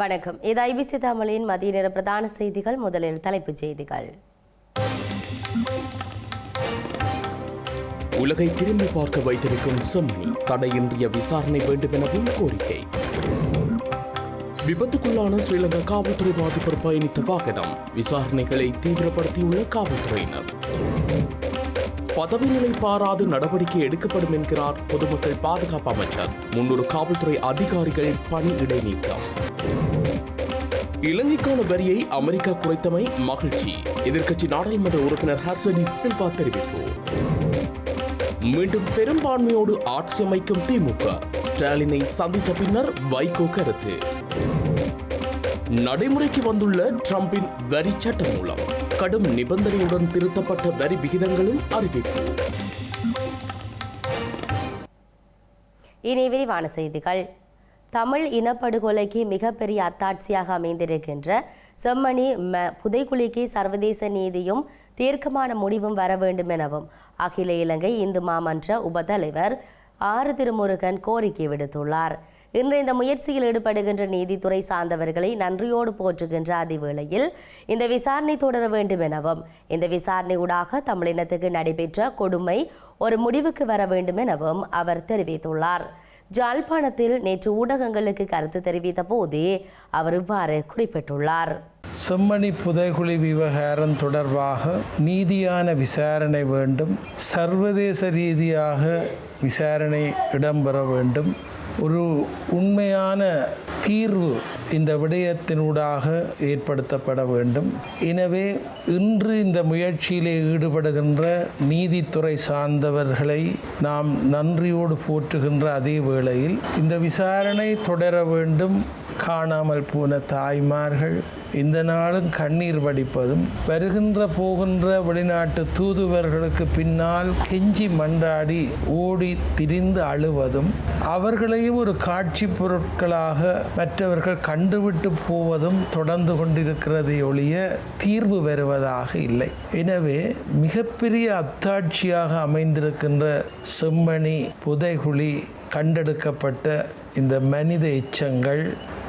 வணக்கம். இது ஐபிசி தமிழின் மதிய நேர பிரதான செய்திகள். முதலில் தலைப்புச் செய்திகள். உலகை திரும்பி பார்க்க வைத்திருக்கும் செம்மணி தடையின்றிய விசாரணை வேண்டும் எனவும் கோரிக்கை. விபத்துக்குள்ளான ஸ்ரீலங்கா காவல்துறை மாதிபர் பயணித்த வாகனம் விசாரணைகளை தீவிரப்படுத்தியுள்ள காவல்துறையினர். பதவி நிலை பாராது நடவடிக்கை எடுக்கப்படும் என்கிறார் பொதுமக்கள் பாதுகாப்பு அமைச்சர். முன்னூறு காவல்துறை அதிகாரிகள் பணி இடைநீக்கம். இலங்கைக்கான வரியை அமெரிக்கா குறைத்தமை மகிழ்ச்சி. எதிர்க்கட்சி நாடாளுமன்ற உறுப்பினர் ஹர்சடி சில்வா தெரிவிப்பு. மீண்டும் பெரும்பான்மையோடு ஆட்சி அமைக்கும் திமுக. ஸ்டாலினை சந்தித்த பின்னர் வைகோ கருத்து. நடைமுறைக்கு வந்துள்ள டிரம்பின் வரி சட்டம் மூலம் கடும் நிபந்தனையுடன் திருத்தப்பட்ட வரி விகிதங்களும் அறிவிப்பு. இனி விரிவான செய்திகள். தமிழ் இனப்படுகொலைக்கு மிகப்பெரிய அத்தாட்சியாக அமைந்திருக்கின்ற செம்மணி ம புதைக்குழிக்கு சர்வதேச நீதியும் தீர்க்கமான முடிவும் வர வேண்டும் எனவும் அகில இலங்கை இந்து மாமன்ற உபதலைவர் ஆறு திருமுருகன் கோரிக்கை விடுத்துள்ளார். இன்று இந்த முயற்சியில் ஈடுபடுகின்ற நீதித்துறை சார்ந்தவர்களை நன்றியோடு போற்றுகின்ற அதிவேளையில் இந்த விசாரணை தொடர வேண்டும் எனவும் இந்த விசாரணையூடாக தமிழினத்துக்கு நடைபெற்ற கொடுமை ஒரு முடிவுக்கு வர வேண்டும் எனவும் அவர் தெரிவித்துள்ளார். ஜாழ்ப்பாணத்தில் நேற்று ஊடகங்களுக்கு கருத்து தெரிவித்த போதே அவர் இவ்வாறு குறிப்பிட்டுள்ளார். செம்மணி புதைகுழி விவகாரம் தொடர்பாக நீதியான விசாரணை வேண்டும் சர்வதேச ரீதியாக விசாரணை இடம்பெற வேண்டும் ஒரு உண்மையான தீர்வு இந்த விடயத்தினூடாக ஏற்படுத்தப்பட வேண்டும். எனவே இன்று இந்த முயற்சியிலே ஈடுபடுகின்ற நீதித்துறை சார்ந்தவர்களை நாம் நன்றியோடு போற்றுகின்ற அதே வேளையில் இந்த விசாரணை தொடர வேண்டும். காணாமல் போன தாய்மார்கள் இந்த நாளும் கண்ணீர் வடிப்பதும் வருகின்ற போகின்ற வெளிநாட்டு தூதுவர்களுக்கு பின்னால் கெஞ்சி மன்றாடி ஓடி திரிந்து அழுவதும் அவர்களையும் ஒரு காட்சி பொருட்களாக மற்றவர்கள் கண்டுவிட்டு போவதும் தொடர்ந்து கொண்டிருக்கிறதை ஒழிய தீர்வு வருவதாக இல்லை. எனவே மிகப்பெரிய அத்தாட்சியாக அமைந்திருக்கின்ற செம்மணி புதைகுழி கண்டெடுக்கப்பட்ட இந்த மனித எச்சங்கள்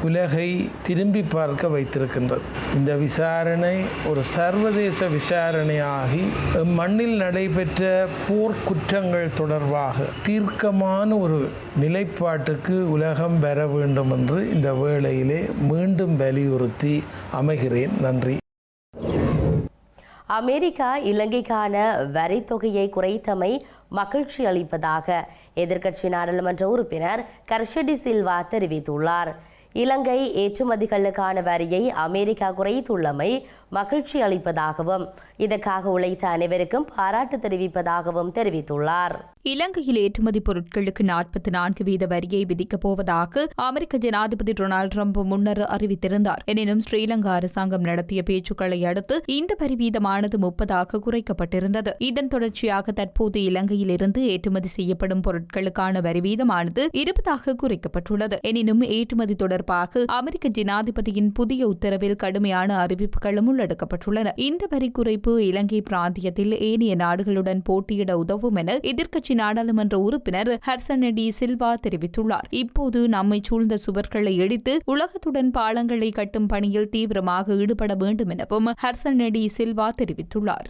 உலகை திரும்பி பார்க்க வைத்திருக்கின்றது. இந்த விசாரணை ஒரு சர்வதேச விசாரணையாகி மண்ணில் நடைபெற்ற போர்க்குற்றங்கள் தொடர்பாக தீர்க்கமான ஒரு நிலைப்பாட்டுக்கு உலகம் பெற வேண்டும் என்று இந்த வேளையிலே மீண்டும் வலியுறுத்தி அமைகிறேன். நன்றி. அமெரிக்கா இலங்கைக்கான வரி தொகையை குறைத்தமை மகிழ்ச்சி அளிப்பதாக எதிர்க்கட்சி நாடாளுமன்ற உறுப்பினர் கர்ஷடி சில்வா தெரிவித்துள்ளார். இலங்கை ஏற்றுமதிகளுக்கான வரியை அமெரிக்கா குறைத்துள்ளமை மகிழ்ச்சி அளிப்பதாகவும் இதற்காக உழைத்த அனைவருக்கும் பாராட்டு தெரிவிப்பதாகவும் தெரிவித்துள்ளார். இலங்கையில் ஏற்றுமதி பொருட்களுக்கு நாற்பத்தி நான்கு வீத வரியை விதிக்கப் போவதாக அமெரிக்க ஜனாதிபதி டொனால்டு ட்ரம்ப் முன்னர் அறிவித்திருந்தார். எனினும் ஸ்ரீலங்கா அரசாங்கம் நடத்திய பேச்சுக்களை அடுத்து இந்த வரி வீதமானது முப்பதாக குறைக்கப்பட்டிருந்தது. இதன் தொடர்ச்சியாக தற்போது இலங்கையில் இருந்து ஏற்றுமதி செய்யப்படும் பொருட்களுக்கான வரி வீதமானது இருபதாக குறைக்கப்பட்டுள்ளது. எனினும் ஏற்றுமதி தொடர்பாக அமெரிக்க ஜனாதிபதியின் புதிய உத்தரவில் கடுமையான அறிவிப்புகளும் உள்ளடக்கப்பட்டுள்ளன. இந்த வரி குறைப்பு இலங்கை பிராந்தியத்தில் ஏனைய நாடுகளுடன் போட்டியிட உதவும் என எதிர்க்கட்சி நாடாளுமன்ற உறுப்பினர் ஹர்சனடி சில்வா தெரிவித்துள்ளார். இப்போது நம்மை சூழ்ந்த சுவர்களை இடித்து உலகத்துடன் பாலங்களை கட்டும் பணியில் தீவிரமாக ஈடுபட வேண்டும் எனவும் ஹர்சனடி சில்வா தெரிவித்துள்ளார்.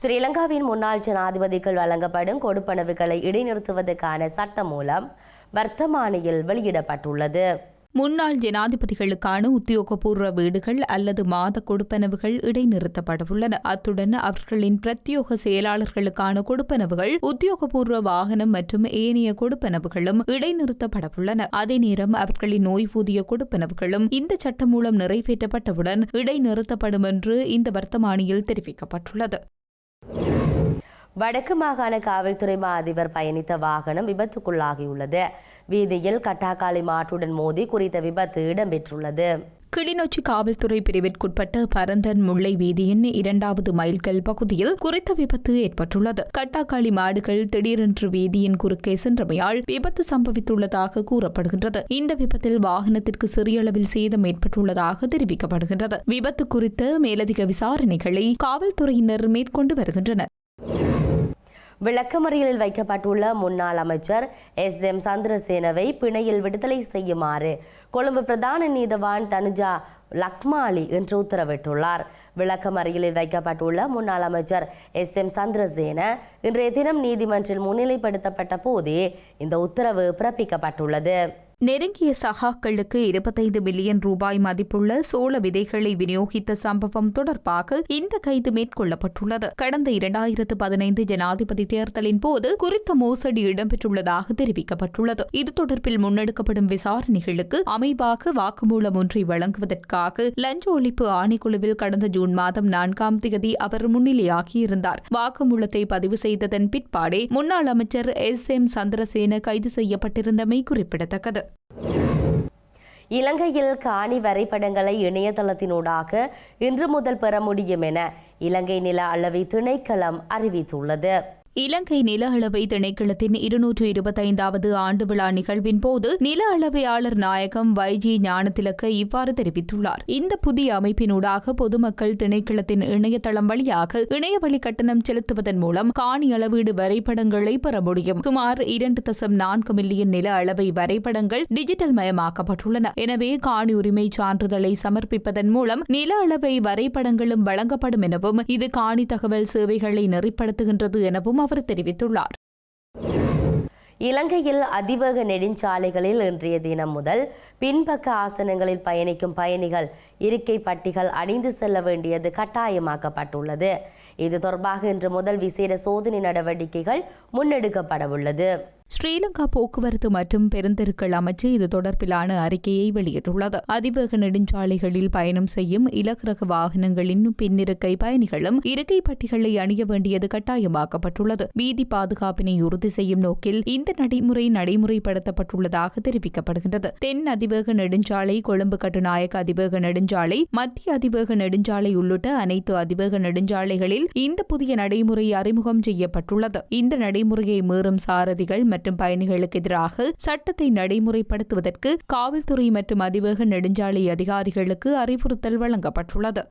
ஸ்ரீலங்காவின் முன்னாள் ஜனாதிபதிகள் வழங்கப்படும் கொடுப்பனவுகளை இடைநிறுத்துவதற்கான சட்டம் மூலம் வர்த்தமானியில் வெளியிடப்பட்டுள்ளது. முன்னாள் ஜனாதிபதிகளுக்கான உத்தியோகபூர்வ வீடுகள் அல்லது மாத கொடுப்பனவுகள் இடைநிறுத்தப்படவுள்ளன. அத்துடன் அவர்களின் பிரத்யோக செயலாளர்களுக்கான கொடுப்பனவுகள் உத்தியோகபூர்வ வாகனம் மற்றும் ஏனைய கொடுப்பனவுகளும் இடைநிறுத்தப்படவுள்ளன. அதே நேரம் அவர்களின் ஓய்வூதிய கொடுப்பனவுகளும் இந்த சட்டம் மூலம் நிறைவேற்றப்பட்டவுடன் இடைநிறுத்தப்படும் என்று இந்த வர்த்தமானியில் தெரிவிக்கப்பட்டுள்ளது. வடக்கு மாகாண காவல்துறை மா அதிபர் பயணித்த வாகனம் விபத்துக்குள்ளாகியுள்ளது. வீதியில் கட்டாக்காளி மாட்டுடன் மோதி குறித்த விபத்து இடம்பெற்றுள்ளது. கிளிநொச்சி காவல்துறை பிரிவிற்குட்பட்ட பரந்தன் முல்லை வீதியின் இரண்டாவது மைல்கல் பகுதியில் குறித்த விபத்து ஏற்பட்டுள்ளது. கட்டாக்காளி மாடுகள் திடீரென்று வீதியின் குறுக்கே சென்றமையால் விபத்து சம்பவித்துள்ளதாக கூறப்படுகின்றது. இந்த விபத்தில் வாகனத்திற்கு சிறிய அளவில் சேதம் ஏற்பட்டுள்ளதாக தெரிவிக்கப்படுகின்றது. விபத்து குறித்த மேலதிக விசாரணைகளை காவல்துறையினர் மேற்கொண்டு வருகின்றனர். விளக்கமறியலில் வைக்கப்பட்டுள்ள முன்னாள் அமைச்சர் எஸ். எம். சந்திரசேனவை பிணையில் விடுதலை செய்யுமாறு கொழும்பு பிரதான நீதவான் தனுஜா லக்மாலி என்று உத்தரவிட்டுள்ளார். விளக்கமறியலில் வைக்கப்பட்டுள்ள முன்னாள் அமைச்சர் எஸ். எம். சந்திரசேன இன்றைய தினம் நீதிமன்றில் முன்னிலைப்படுத்தப்பட்ட போதே இந்த உத்தரவு பிறப்பிக்கப்பட்டுள்ளது. நெருங்கிய சகாக்களுக்கு இருபத்தைந்து மில்லியன் ரூபாய் மதிப்புள்ள சோள விதைகளை விநியோகித்த சம்பவம் தொடர்பாக இந்த கைது மேற்கொள்ளப்பட்டுள்ளது. கடந்த இரண்டாயிரத்து பதினைந்து ஜனாதிபதி தேர்தலின் போது குறித்த மோசடி இடம்பெற்றுள்ளதாக தெரிவிக்கப்பட்டுள்ளது. இது தொடர்பில் முன்னெடுக்கப்படும் விசாரணைகளுக்கு அமைவாக வாக்குமூலம் ஒன்றை வழங்குவதற்காக லஞ்ச ஒழிப்பு ஆணைக்குழுவில் கடந்த ஜூன் மாதம் நான்காம் தேதி அவர் முன்னிலையாகியிருந்தார். வாக்குமூலத்தை பதிவு செய்ததன் பிற்பாடே முன்னாள் அமைச்சர் எஸ். எம். சந்திரசேன கைது செய்யப்பட்டிருந்தமை குறிப்பிடத்தக்கது. இலங்கையில் காணி வரைபடங்களை இணையதளத்தினூடாக இன்று முதல் பெற முடியும் என இலங்கை நில அளவை திணைக்களம் அறிவித்துள்ளது. இலங்கை நில அளவை திணைக்களத்தின் இருநூற்று இருபத்தைந்தாவது ஆண்டு விழா நிகழ்வின் போது நில அளவையாளர் நாயகம் வைஜி ஞானதிலக்க இவ்வாறு தெரிவித்துள்ளார். இந்த புதிய அமைப்பினூடாக பொதுமக்கள் திணைக்களத்தின் இணையதளம் வழியாக இணையவழி கட்டணம் செலுத்துவதன் மூலம் காணி அளவீடு வரைபடங்களை பெற முடியும். சுமார் இரண்டு தசம் நான்கு மில்லியன் நில அளவை வரைபடங்கள் டிஜிட்டல் மயமாக்கப்பட்டுள்ளன. எனவே காணி உரிமை சான்றிதழை சமர்ப்பிப்பதன் மூலம் நில அளவை வரைபடங்களும் வழங்கப்படும் எனவும் இது காணி தகவல் சேவைகளை நெறிப்படுத்துகின்றது எனவும் அவர் தெரிவித்துள்ளார். இலங்கையில் அதிவேக நெடுஞ்சாலைகளில் இன்றைய தினம் முதல் பின்பக்க ஆசனங்களில் பயணிக்கும் பயணிகள் இருக்கை பட்டிகள் அணிந்து செல்ல வேண்டியது கட்டாயமாக்கப்பட்டுள்ளது. இது தொடர்பாக இன்று முதல் விசேட சோதனை நடவடிக்கைகள் முன்னெடுக்கப்படவுள்ளது. ஸ்ரீலங்கா போக்குவரத்து மற்றும் பெருந்தெருக்கள் அமைச்சு இது தொடர்பிலான அறிக்கையை வெளியிட்டுள்ளது. அதிவேக நெடுஞ்சாலைகளில் பயணம் செய்யும் இலகுரக வாகனங்களின் பின்னிருக்கை பயணிகளும் இருக்கை பட்டிகளை அணிய வேண்டியது கட்டாயமாக்கப்பட்டுள்ளது. வீதி பாதுகாப்பினை உறுதி செய்யும் நோக்கில் இந்த நடைமுறை நடைமுறைப்படுத்தப்பட்டுள்ளதாக தெரிவிக்கப்படுகின்றது. தென் அதிவேக நெடுஞ்சாலை கொழும்பு கட்டுநாயக்க அதிவேக நெடுஞ்சாலை மத்திய அதிவேக நெடுஞ்சாலை உள்ளிட்ட அனைத்து அதிவேக நெடுஞ்சாலைகளில் இந்த புதிய நடைமுறை அறிமுகம் செய்யப்பட்டுள்ளது. இந்த நடைமுறையை மீறும் சாரதிகள் மற்றும் பயணிகளுக்கு எதிராக சட்டத்தை நடைமுறைப்படுத்துவதற்கு காவல்துறை மற்றும் அதிவேக நெடுஞ்சாலை அதிகாரிகளுக்கு அறிவுறுத்தல் வழங்கப்பட்டுள்ளது.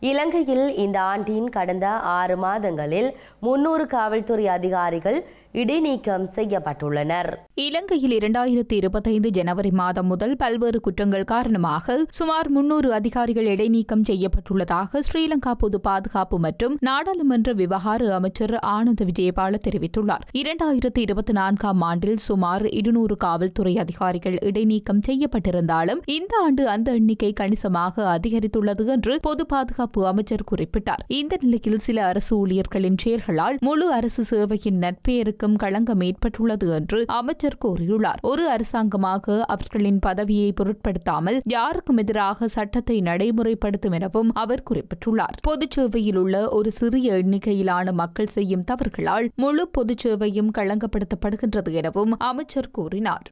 இலங்கையில் இந்த ஆண்டின் கடந்த ஆறு மாதங்களில் முன்னூறு காவல்துறை அதிகாரிகள் இடைநீக்கம் செய்யப்பட்டுள்ளனர். இலங்கையில் இரண்டாயிரத்தி இருபத்தைந்து ஜனவரி மாதம் முதல் பல்வேறு குற்றங்கள் காரணமாக சுமார் முன்னூறு அதிகாரிகள் இடைநீக்கம் செய்யப்பட்டுள்ளதாக ஸ்ரீலங்கா பொது பாதுகாப்பு மற்றும் நாடாளுமன்ற விவகார அமைச்சர் ஆனந்த் விஜயபால தெரிவித்துள்ளார். இரண்டாயிரத்தி இருபத்தி நான்காம் ஆண்டில் சுமார் இருநூறு காவல்துறை அதிகாரிகள் இடைநீக்கம் செய்யப்பட்டிருந்தாலும் இந்த ஆண்டு அந்த எண்ணிக்கை கணிசமாக அதிகரித்துள்ளது என்று பொது பாதுகாப்பு அமைச்சர் குறிப்பிட்டார். இந்த நிலையில் சில அரசு ஊழியர்களின் செயல்களால் முழு அரசு சேவையின் நற்பெயருக்கு அவர்களுக்கும் களங்கம் ஏற்பட்டுள்ளது என்று அமைச்சர் கூறியுள்ளார். ஒரு அரசாங்கமாக அவர்களின் பதவியை பொருட்படுத்தாமல் யாருக்கும் எதிராக சட்டத்தை நடைமுறைப்படுத்தும் எனவும் அவர் குறிப்பிட்டுள்ளார். பொதுச்சேவையில் உள்ள ஒரு சிறிய எண்ணிக்கையிலான மக்கள் செய்யும் தவறுகளால் முழு பொதுச்சேவையும் களங்கப்படுத்தப்படுகின்றது எனவும் அமைச்சர் கூறினார்.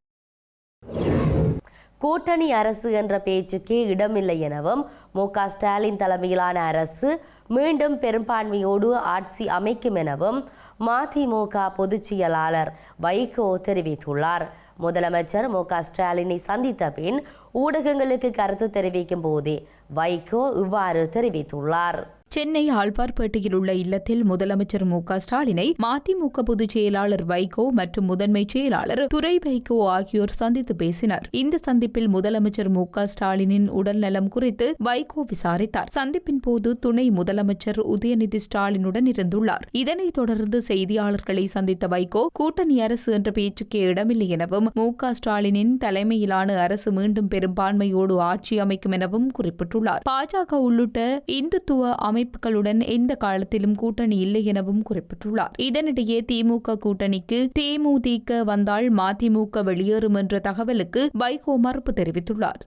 கூட்டணி அரசு என்ற பேச்சுக்கே இடமில்லை எனவும் மு. க. ஸ்டாலின் தலைமையிலான அரசு மீண்டும் பெரும்பான்மையோடு ஆட்சி அமைக்கும் எனவும் மதிமுக பொதுச்செயலாளர் வைகோ தெரிவித்துள்ளார். முதலமைச்சர் மு க ஸ்டாலினை சந்தித்த பின் ஊடகங்களுக்கு கருத்து தெரிவிக்கும் போதே வைகோ இவ்வாறு தெரிவித்துள்ளார். சென்னை ஆழ்வார்பேட்டையில் உள்ள இல்லத்தில் முதலமைச்சர் மு ஸ்டாலினை மதிமுக பொதுச் செயலாளர் வைகோ மற்றும் முதன்மை செயலாளர் துரை வைகோ ஆகியோர் சந்தித்து பேசினர். இந்த சந்திப்பில் முதலமைச்சர் மு ஸ்டாலினின் உடல் நலம் குறித்து வைகோ விசாரித்தார். சந்திப்பின் போது துணை முதலமைச்சர் உதயநிதி ஸ்டாலினுடன் இருந்துள்ளார். இதனைத் தொடர்ந்து செய்தியாளர்களை சந்தித்த வைகோ கூட்டணி அரசு என்ற பேச்சுக்கே இடமில்லை எனவும் மு க ஸ்டாலினின் தலைமையிலான அரசு மீண்டும் பெரும்பான்மையோடு ஆட்சி அமைக்கும் எனவும் குறிப்பிட்டுள்ளார். பாஜக உள்ளிட்ட இந்துத்துவ அமை அமைப்புகளுடன் எந்த காலத்திலும் கூட்டணி இல்லை எனவும் குறிப்பிட்டுள்ளார். இதனிடையே திமுக கூட்டணிக்கு தேமுதிக வந்தால் மதிமுக வெளியேறும் என்ற தகவலுக்கு வைகோ மறுப்பு தெரிவித்துள்ளார்.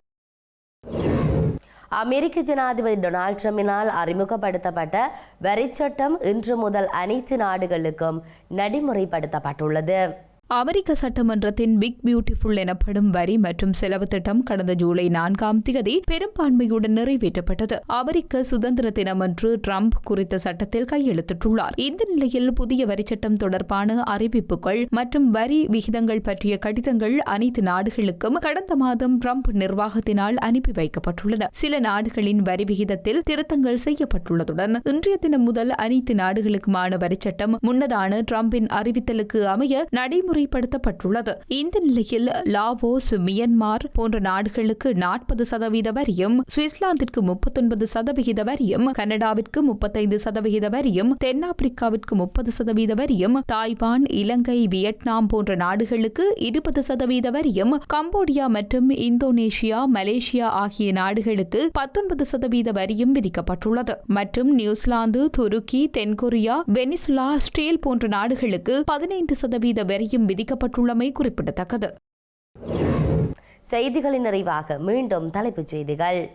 அமெரிக்க ஜனாதிபதி டொனால்ட் ட்ரம்பினால் அறிமுகப்படுத்தப்பட்ட வரிச்சட்டம் இன்று முதல் அனைத்து நாடுகளுக்கும் நடைமுறைப்படுத்தப்பட்டுள்ளது. அமெரிக்க சட்டமன்றத்தின் பிக் பியூட்டிஃபுல் எனப்படும் வரி மற்றும் செலவு திட்டம் கடந்த ஜூலை நான்காம் தேதி பெரும்பான்மையுடன் நிறைவேற்றப்பட்டது. அமெரிக்க சுதந்திர தினம் அன்று ட்ரம்ப் குறித்த சட்டத்தில் கையெழுத்திட்டுள்ளார். இந்த நிலையில் புதிய வரிச்சட்டம் தொடர்பான அறிவிப்புகள் மற்றும் வரி விகிதங்கள் பற்றிய கடிதங்கள் அனைத்து நாடுகளுக்கும் கடந்த மாதம் ட்ரம்ப் நிர்வாகத்தினால் அனுப்பி வைக்கப்பட்டுள்ளன. சில நாடுகளின் வரி விகிதத்தில் திருத்தங்கள் செய்யப்பட்டுள்ளதுடன் இன்றைய தினம் முதல் அனைத்து நாடுகளுக்குமான வரிச்சட்டம் முன்னதான டிரம்பின் அறிவித்தலுக்கு அமைய நடைமுறைப்படுத்தப்பட்டுள்ளது இந்த நிலையில் லாவோஸ் மியன்மார் போன்ற நாடுகளுக்கு நாற்பது சதவீத வரியும் சுவிட்சர்லாந்திற்கு முப்பத்தொன்பது சதவிகித வரியும் கனடாவிற்கு முப்பத்தைந்து சதவிகித வரியும் தென்னாப்பிரிக்காவிற்கு முப்பது சதவீத வரியும் தாய்வான் இலங்கை வியட்நாம் போன்ற நாடுகளுக்கு இருபது சதவீத வரியும் கம்போடியா மற்றும் இந்தோனேஷியா மலேசியா ஆகிய நாடுகளுக்கு பத்தொன்பது சதவீத வரியும் விதிக்கப்பட்டுள்ளது. மற்றும் நியூசிலாந்து துருக்கி தென்கொரியா வெனிசுலா ஸ்டீல் போன்ற நாடுகளுக்கு பதினைந்து சதவீத வரியும் விதிக்கப்பட்டுள்ளமை குறிப்பிடத்தக்கது. செய்திகளின் நிறைவாக மீண்டும் தலைப்புச் செய்திகள்.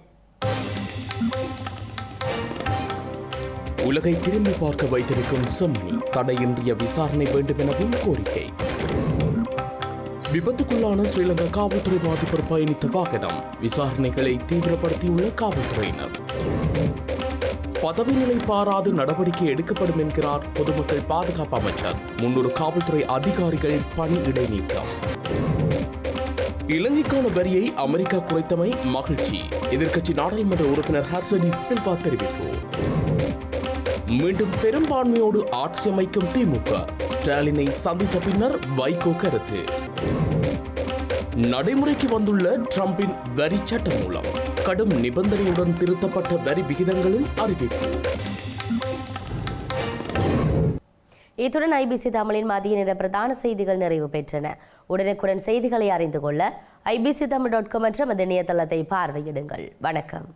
உலகை திரும்பி பார்க்க வைத்திருக்கும் செம்மணி தடையின்றிய விசாரணை வேண்டும் எனவும் கோரிக்கை. விபத்துக்குள்ளான ஸ்ரீலங்கா காவல்துறை மாதிபர் பயணித்த வாகனம் விசாரணைகளை தீவிரப்படுத்தியுள்ள காவல்துறையினர். பதவி நிலை பாராது நடவடிக்கை எடுக்கப்படும் என்கிறார் பொதுமக்கள் பாதுகாப்பு அமைச்சர். முன்னூறு காவல்துறை அதிகாரிகள் பணி இடைநீக்கம். இலங்கைக்கான வரியை அமெரிக்கா குறைத்தமை மகிழ்ச்சி. எதிர்க்கட்சி நாடாளுமன்ற உறுப்பினர் ஹர்சடி சில்வா தெரிவிப்பு. மீண்டும் பெரும்பான்மையோடு ஆட்சி அமைக்கும் திமுக. ஸ்டாலினை சந்தித்த பின்னர் வைகோ கருத்து. நடைமுறைக்கு வந்துள்ள டிரம்பின் வரி சட்டம் மூலம் கடும் நிபந்தனையுடன் திருத்தப்பட்ட வரி விகிதங்களும் அறிவிப்பு. இத்துடன் ஐபிசி தமிழின் மதிய நேர பிரதான செய்திகள் நிறைவு பெற்றன. உடனுக்குடன் செய்திகளை அறிந்து கொள்ள ஐபிசி தமிழ் டாட் காம் என்ற மது இணையதளத்தை பார்வையிடுங்கள். வணக்கம்.